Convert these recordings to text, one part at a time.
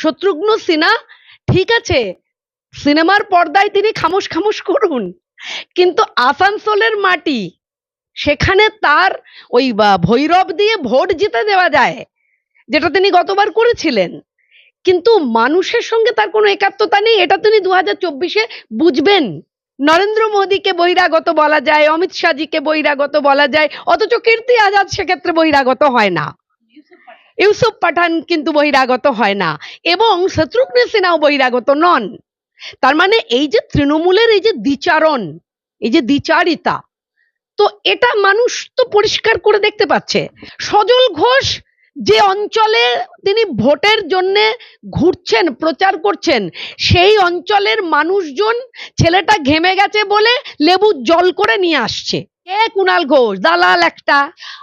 শত্রুঘ্ন সিনহা, ঠিক আছে, সিনেমার পর্দায় তিনি খামোশ খামোশ করুন, কিন্তু আসানসোলের মাটি, সেখানে তার ওই ভৈরব দিয়ে ভোট জিতে দেওয়া যায়, যেটা তিনি গতবার করেছিলেন। কিন্তু মানুষের সঙ্গে তার কোনো একাত্মতা নেই, এটা তিনি দু হাজার চব্বিশে বুঝবেন। নরেন্দ্র মোদীকে বহিরাগত বলা যায়, অমিত শাহজিকে বহিরাগত বলা যায়, অথচ কীর্তি আজাদ সেক্ষেত্রে বহিরাগত হয় না। ইউসুফ পাঠান কিন্তু বহিরাগত হয় না। এবং শত্রুঘ্ন সিনহাও বহিরাগত নন। তার মানে এই যে তৃণমূলের এই যে দ্বিচারণ, এই যে দ্বিচারিতা, তো এটা মানুষ তো পরিষ্কার করে দেখতে পাচ্ছে। সজল ঘোষ যে অঞ্চলে তিনি ভোটের জন্য ঘুরছেন, প্রচার করছেন, সেই অঞ্চলের মানুষজন ছেলেটা ঘেমে গেছে বলে লেবু জল করে নিয়ে আসছে। কে কুণাল ঘোষ দালাল একটা।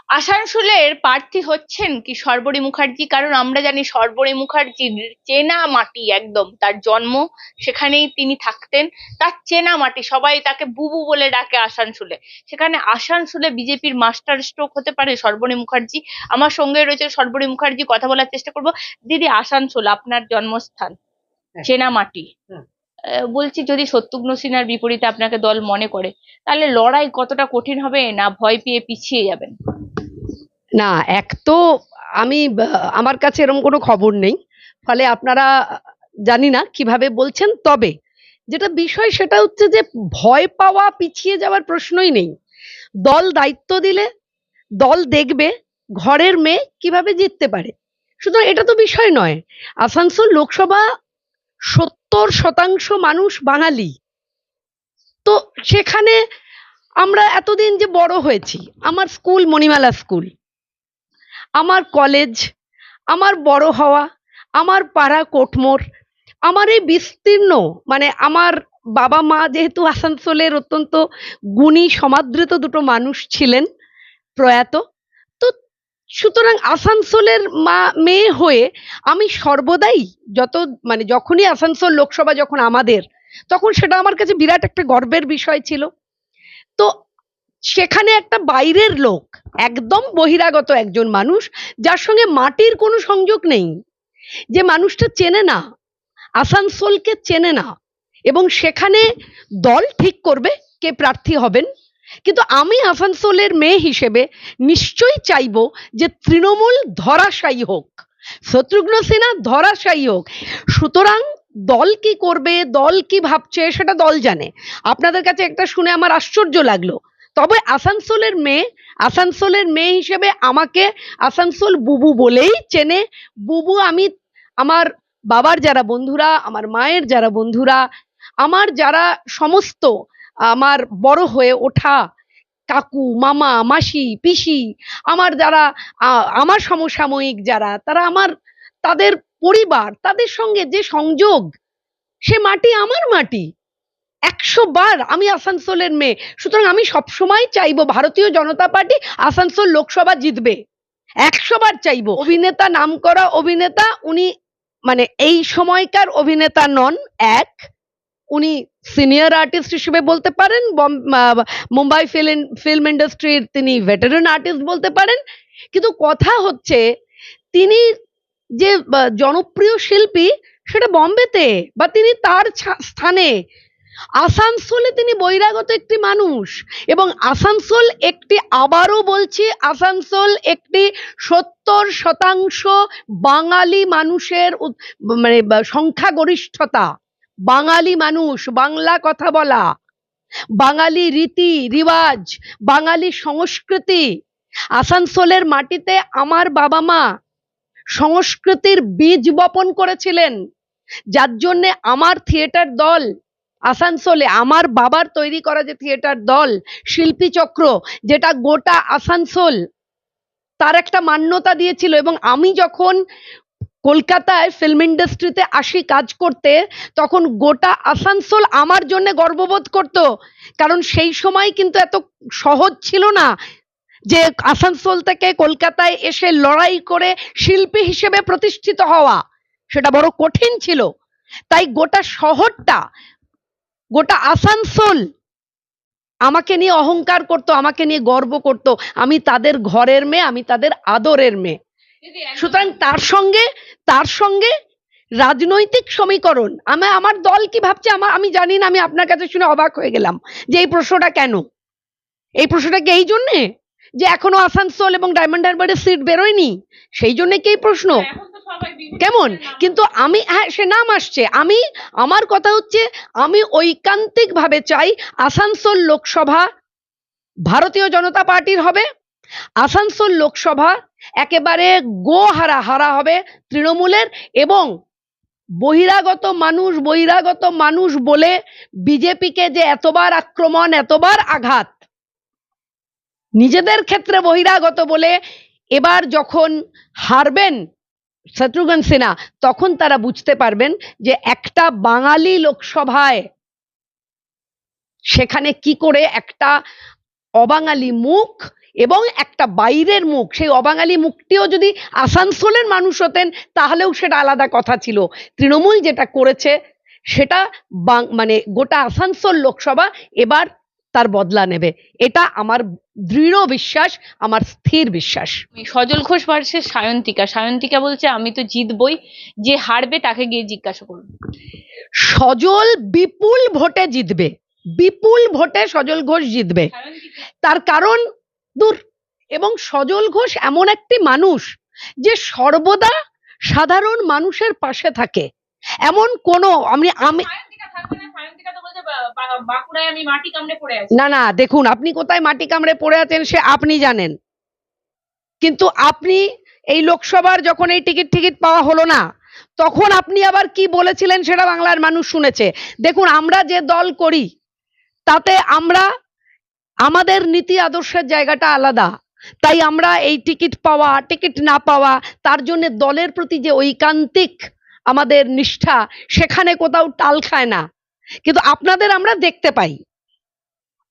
আসানসোলের প্রার্থী হচ্ছেন কি সর্বরী মুখার্জি? কারণ আমরা জানি সর্বরী মুখার্জির চেনা মাটি একদম তার জন্ম সেখানেই তিনি থাকতেন। তার চেনা মাটি সবাই তাকে বুবু বলে ডাকে আসানসোলে। সেখানে আসানসোলে বিজেপির মাস্টার স্ট্রোক হতে পারে সর্বরী মুখার্জি। আমার সঙ্গে রয়েছে সর্বরী মুখার্জি কথা বলার চেষ্টা করব। দিদি আসানসোল আপনার জন্মস্থান। হ্যাঁ। চেনা মাটি। হ্যাঁ। বলছি যদি শত্রুঘ্ন সিনহার বিপরীতে আপনাকে দল মনে করে, তাহলে লড়াই কতটা কঠিন হবে না ভয় পেয়ে পিছিয়ে যাবেন? না, এক তো আমি আমার কাছে এরকম কোনো খবর নেই। ফলে আপনারা জানি না কীভাবে বলছেন, তবে যেটা বিষয় সেটা হচ্ছে যে ভয় পাওয়া, পিছিয়ে যাওয়ার প্রশ্নই নেই। দল দায়িত্ব দিলে, দল দেখবে ঘরের মেয়ে কীভাবে জিততে পারে। সুতরাং এটা তো বিষয় নয়। আসানসোল লোকসভা সত্তর শতাংশ মানুষ বাঙালি। তো সেখানে আমরা এতদিন যে বড় হয়েছি, আমার স্কুল মণিমালা স্কুল, আমার কলেজ, আমার বড় হওয়া, আমার পাড়া কোটমোর, আমার এই বিস্তীর্ণ মানে আমার বাবা মা যেহেতু আসানসোলের অত্যন্ত গুণী, সমাদৃত দুটো মানুষ ছিলেন প্রয়াত সুতরাং আসানসোলের মা, মেয়ে হয়ে আমি সর্বদাই যত মানে যখনই আসানসোল লোকসভা যখন আমাদের, তখন সেটা আমার কাছে বিরাট একটা গর্বের বিষয় ছিল। তো সেখানে একটা বাইরের লোক, একদম বহিরাগত একজন মানুষ, যার সঙ্গে মাটির কোনো সংযোগ নেই, যে মানুষটা চেনে না, আসানসোলকে চেনে না, এবং সেখানে দল ঠিক করবে, কে প্রার্থী হবেন কিন্তু আমি আসানসোলের মেয়ে হিসেবে নিশ্চয়ই চাইব যে তৃণমূল ধরাশায়ী হোক, শত্রুঘ্ন সিনহা ধরাশায়ী হোক। সুতরাং দল কি করবে, দল কি ভাবছে, সেটা দল জানে। আপনাদের কাছে একটা শুনে আমার আশ্চর্য লাগল। তবে আসানসোলের মেয়ে আসানসোলের মেয়ে হিসেবে আমাকে আসানসোল বুবু বলেই চেনে। বুবু, আমি আমার বাবার যারা বন্ধুরা, আমার মায়ের যারা বন্ধুরা, আমার যারা সমস্ত আমার বড় হয়ে ওঠা কাকু, মামা, মাসি, পিসি, আমার যারা আমার সমসাময়িক যারা, তারা আমার, তাদের পরিবার, তাদের সঙ্গে যে সংযোগ, সে মাটি আমার মাটি। একশো বার আমি আসানসোলের মেয়ে, সুতরাং আমি সবসময় চাইব ভারতীয় জনতা পার্টি আসানসোল লোকসভা জিতবে। একশো বার চাইব। অভিনেতা, নামকরা অভিনেতা, উনি মানে এই সময়কার অভিনেতা নন, এক। উনি সিনিয়র আর্টিস্ট হিসেবে বলতে পারেন মুম্বাই ফিল্ম ফিল্ম ইন্ডাস্ট্রির তিনি ভেটারেন আর্টিস্ট বলতে পারেন। কিন্তু কথা হচ্ছে, তিনি যে জনপ্রিয় শিল্পী সেটা বম্বেতে বা তিনি তার স্থানে। আসানসোলে তিনি বহিরাগত একটি মানুষ এবং আসানসোল একটি, আবারও বলছি, আসানসোল একটি সত্তর শতাংশ বাঙালি মানুষের মানে সংখ্যাগরিষ্ঠতা। বাঙালি মানুষ, বাংলা কথা বলা। বাঙালি রীতি, রিওয়াজ, বাঙালি সংস্কৃতি। আসানসোলের মাটিতে আমার বাবা মা সংস্কৃতির বীজ বপন করেছিলেন। যার জন্যে আমার থিয়েটার দল, আসানসোলে আমার বাবার তৈরি করা যে থিয়েটার দল, শিল্পী চক্র, যেটা গোটা আসানসোল তার একটা মান্যতা দিয়েছিল এবং আমি যখন কলকাতায় ফিল্ম ইন্ডাস্ট্রিতে আসি কাজ করতে, তখন গোটা আসানসোল আমার জন্য গর্ববোধ করত। কারণ সেই সময় কিন্তু এত সহজ ছিল না যে আসানসোল থেকে কলকাতায় এসে লড়াই করে শিল্পী হিসেবে প্রতিষ্ঠিত হওয়া। সেটা বড় কঠিন ছিল। তাই গোটা শহরটা, গোটা আসানসোল আমাকে নিয়ে অহংকার করত, আমাকে নিয়ে গর্ব করত। আমি তাদের ঘরের মেয়ে, আমি তাদের আদরের মেয়ে। সুতরাং তার সঙ্গে তার সঙ্গে রাজনৈতিক সমীকরণ। আমি আমার দল কি ভাবছে আমার আমি জানি না আমি আপনার কাছে শুনে অবাক হয়ে গেলাম যে এই প্রশ্নটা কেন? এই প্রশ্নটা কি এই জন্যে? যে এখনও আসানসোল এবং ডায়মন্ড হারবারের সিট বেরোয়নি? সেই জন্য কি এই প্রশ্ন? কেমন? কিন্তু আমি হ্যাঁ সে নাম আসছে। আমি আমার কথা হচ্ছে আমি ঐকান্তিক ভাবে চাই আসানসোল লোকসভা ভারতীয় জনতা পার্টির হবে। আসানসোল লোকসভা একেবারে গো হারা হারা হবে তৃণমূলের এবং বহিরাগত মানুষ বহিরাগত মানুষ বলে বিজেপিকে যে এতবার আক্রমণ, এতবার আঘাত। নিজেদের ক্ষেত্রে বহিরাগত বলে এবার যখন হারবেন শত্রুঘ্ন সিনহা তখন তারা বুঝতে পারবেন যে একটা বাঙালি লোকসভায় সেখানে কি করে একটা অবাঙালি মুখ এবং একটা বাইরের মুখ সেই অবাঙালি মুখটিও যদি আসানসোলের মানুষ হতেন তাহলেও সেটা আলাদা কথা ছিল। তৃণমূল যেটা করেছে সেটা মানে গোটা আসানসোল লোকসভা এবার তার বদলা নেবে। এটা আমার দৃঢ় বিশ্বাস আমার স্থির বিশ্বাস। সজল ঘোষ ভার্সেস সায়ন্তিকা। সায়ন্তিকা বলছে আমি তো জিতবই। যে হারবে তাকে গিয়ে জিজ্ঞাসা করুন। সজল বিপুল ভোটে জিতবে। বিপুল ভোটে সজল ঘোষ জিতবে। তার কারণ দূর। এবং সজল ঘোষ এমন একটি মানুষ যে সর্বদা সাধারণ মানুষের পাশে থাকে। এমন কোনো আমি আমি না না দেখুন আপনি কোথায় মাটি কামড়ে পড়ে আছেন সে আপনি জানেন। কিন্তু আপনি এই লোকসভার যখন এই টিকিট টিকিট পাওয়া হলো না তখন আপনি আবার কি বলেছিলেন সেটা বাংলার মানুষ শুনেছে। দেখুন আমরা যে দল করি তাতে আমরা আমাদের নীতি আদর্শের জায়গাটা আলাদা। তাই আমরা এই টিকিট পাওয়া, টিকিট না পাওয়া, তার জন্য দলের প্রতি যে ঐকান্তিক আমাদের নিষ্ঠা, সেখানে কোথাও টাল খায় না। কিন্তু আপনাদের আমরা দেখতে পাই।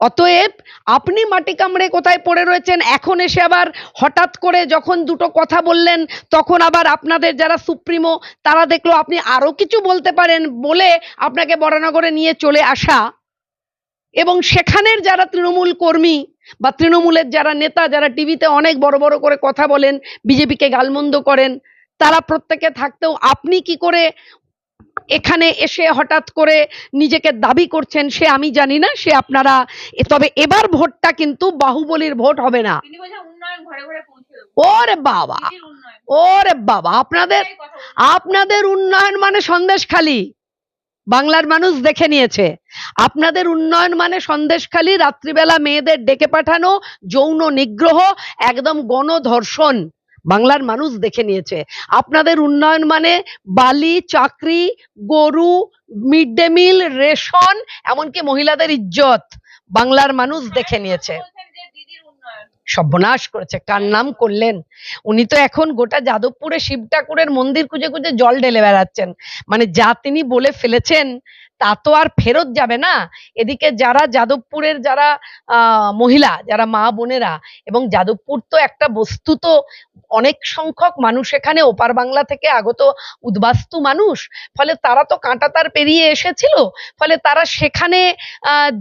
অতএব আপনি মাটি কামড়ে কোথায় পড়ে রয়েছেন, এখন এসে আবার হঠাৎ করে যখন দুটো কথা বললেন, তখন আবার আপনাদের যারা সুপ্রিমো, তারা দেখল আপনি আরও কিছু বলতে পারেন বলে আপনাকে বরানগরে নিয়ে চলে আসা। এবং সেখানের যারা তৃণমূল কর্মী বা তৃণমূলের যারা নেতা যারা টিভিতে অনেক বড় বড় করে কথা বলেন বিজেপিকে গালমন্দ করেন তারা প্রত্যেকে থাকতেও আপনি কি করে এখানে এসে হঠাৎ করে নিজেকে দাবি করছেন সে আমি জানি না সে আপনারা তবে এবার ভোটটা কিন্তু বাহুবলীর ভোট হবে না। ওরে বাবা ওরে বাবা আপনাদের। আপনাদের উন্নয়ন মানে সন্দেশখালি বাংলার মানুষ দেখে নিয়েছে। আপনাদের উন্নয়ন মানে সন্দেশখালি, রাত্রিবেলা মেয়েদের ডেকে পাঠানো, যৌন নিগ্রহ, একদম গণধর্ষণ। বাংলার মানুষ দেখে নিয়েছে। আপনাদের উন্নয়ন মানে বালি, চাকরি, গরু মিড ডে মিল, রেশন, এমনকি মহিলাদের ইজ্জত। বাংলার মানুষ দেখে নিয়েছে বলছেন যে দিদির উন্নয়ন সর্বনাশ করেছে। কার নাম করলেন? উনি তো এখন গোটা যাদবপুরে শিব ঠাকুরের মন্দির খুঁজে খুঁজে জল ঢেলে বেড়াচ্ছেন। মানে যা তিনি বলে ফেলেছেন তা তো আর ফেরত যাবে না। এদিকে যারা যাদবপুরের যারা মহিলা, যারা মা বোনেরা এবং যাদবপুর তো একটা বস্তু তো অনেক সংখ্যক মানুষ এখানে, ওপার বাংলা থেকে আগত উদ্বাস্তু মানুষ। ফলে তারা তো কাঁটাতার পেরিয়ে এসেছিল। ফলে তারা সেখানে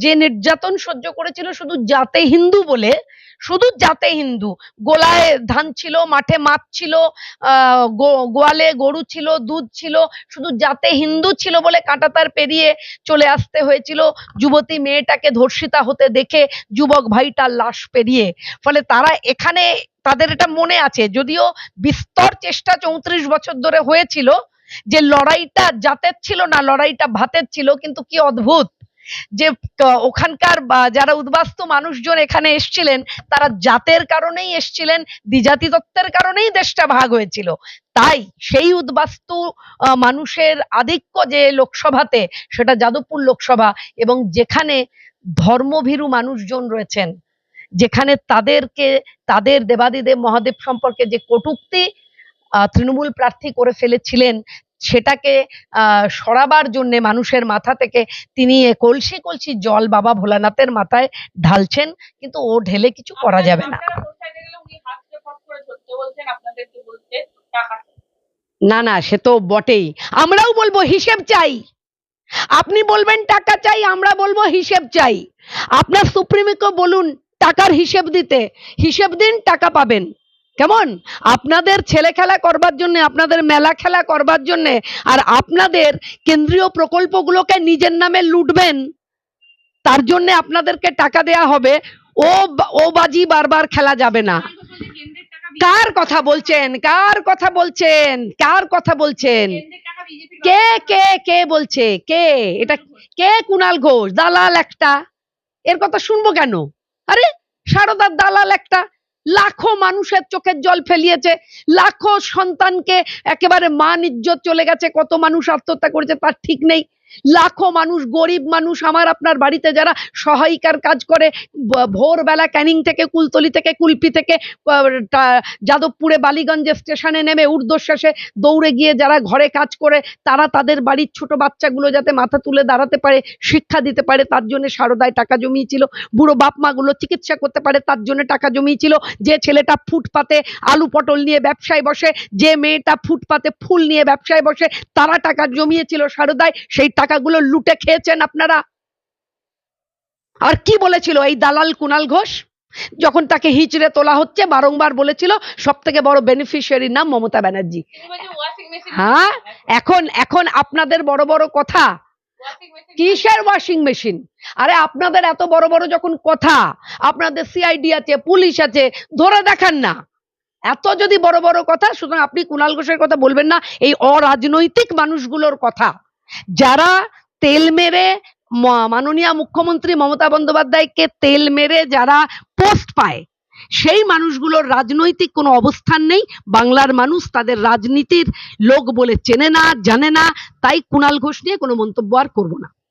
যে নির্যাতন সহ্য করেছিল শুধু জাতে হিন্দু বলে, শুধু জাতে হিন্দু। গোলায় ধান ছিল, মাঠে মাছ ছিল গোয়ালে গরু ছিল, দুধ ছিল, শুধু জাতে হিন্দু ছিল বলে কাঁটাতার পেরিয়ে চলে আসতে হয়েছিল। যুবতী মেয়েটাকে ধর্ষিতা হতে দেখে যুবক ভাইটার লাশ পেরিয়ে। ফলে তারা এখানে তাদের এটা মনে আছে। যদিও বিস্তর চেষ্টা চৌত্রিশ বছর ধরে হয়েছিল যে লড়াইটা জাতের ছিল না, লড়াইটা ভাতের ছিল, কিন্তু কি অদ্ভুত! যে ওখানকার যারা উদ্বাস্তু মানুষজন এখানে এসছিলেন, তারা জাতের কারণেই এসছিলেন দ্বিজাতি তত্ত্বের কারণেই দেশটা ভাগ হয়েছিল। তাই সেই উদ্বাস্তু মানুষের আধিক্য যে লোকসভাতে, সেটা যাদবপুর লোকসভা এবং যেখানে ধর্মভীরু মানুষজন রয়েছেন, যেখানে তাদেরকে, তাদের দেবাদিদেব মহাদেব সম্পর্কে যে কটূক্তি তৃণমূল প্রার্থী করে ফেলেছিলেন সেটাকে আহ, সরাবার জন্যে মানুষের মাথা থেকে তিনি কলসি কলসি জল বাবা ভোলানাথের মাথায় ঢালছেন কিন্তু ও ঢেলে কিছু করা যাবে না। না না সে তো বটেই। আমরাও বলব হিসেব চাই। আপনি বলবেন টাকা চাই আমরা বলব হিসেব চাই। আপনার সুপ্রিমকে বলুন টাকার হিসেব দিতে। হিসেব দিন টাকা পাবেন। কেমন? আপনাদের ছেলে খেলা করবার জন্য, আপনাদের মেলা খেলা করবার জন্য, আর আপনাদের কেন্দ্রীয় প্রকল্পগুলোকে নিজের নামে লুটবেন, তার জন্য আপনাদেরকে টাকা দেয়া হবে, ও ও বাজি বারবার খেলা যাবে না। কার কথা বলছেন? কার কথা বলছেন? কার কথা বলছেন? কে কে কে বলছে? কে? এটা কে? কুনাল ঘোষ, দালাল একটা। এর কথা শুনব কেন? আরে, সারদার দালাল একটা। লাখো মানুষের চোখের জল ফেলিয়েছে, লাখো সন্তানকে একেবারে মান ইজ্জত চলে গেছে, কত মানুষ আত্মহত্যা করেছে তার ঠিক নেই। লাখো মানুষ, গরিব মানুষ আমার আপনার বাড়িতে যারা সহায়িকার কাজ করে ভোরবেলা ক্যানিং থেকে, কুলতলি থেকে, কুলপি থেকে যাদবপুরে, বালিগঞ্জে স্টেশনে নেমে ঊর্ধ্বশ্বাসে দৌড়ে গিয়ে যারা ঘরে কাজ করে, তারা তাদের বাড়ির ছোট বাচ্চাগুলো যাতে মাথা তুলে দাঁড়াতে পারে, শিক্ষা দিতে পারে, তার জন্য সারদায় টাকা জমিয়েছিল। বুড়ো বাপ মাগুলো চিকিৎসা করতে পারে, তার জন্য টাকা জমিয়েছিল। যে ছেলেটা ফুটপাতে আলু পটল নিয়ে ব্যবসায় বসে, যে মেয়েটা ফুটপাতে ফুল নিয়ে ব্যবসায় বসে, তারা টাকা জমিয়েছিল সারদায়, সেই টাকাগুলো লুটে খেয়েছেন আপনারা? আর কি বলেছিল এই দালাল কুনাল ঘোষ? যখন তাকে হিচড়ে তোলা হচ্ছে, বারংবার বলেছিল সব থেকে বড় বেনিফিশিয়ারির নাম মমতা ব্যানার্জি। হ্যাঁ এখন এখন আপনাদের বড় বড় কথা। কিসের ওয়াশিং মেশিন আরে আপনাদের এত বড় বড় যখন কথা, আপনাদের সিআইডি আছে, পুলিশ আছে, ধরে দেখান না। এত যদি বড় বড় কথা, সুতরাং আপনি কুণাল ঘোষের কথা বলবেন না, এই অরাজনৈতিক মানুষগুলোর কথা। যারা তেল মেরে মাননীয় মুখ্যমন্ত্রী মমতা বন্দ্যোপাধ্যায়কে তেল মেরে যারা পোস্ট পায়, সেই মানুষগুলোর রাজনৈতিক কোনো অবস্থান নেই। বাংলার মানুষ তাদের রাজনীতির লোক বলে চেনে না, জানে না, তাই কুণাল ঘোষ নিয়ে কোনো মন্তব্য আর করব না।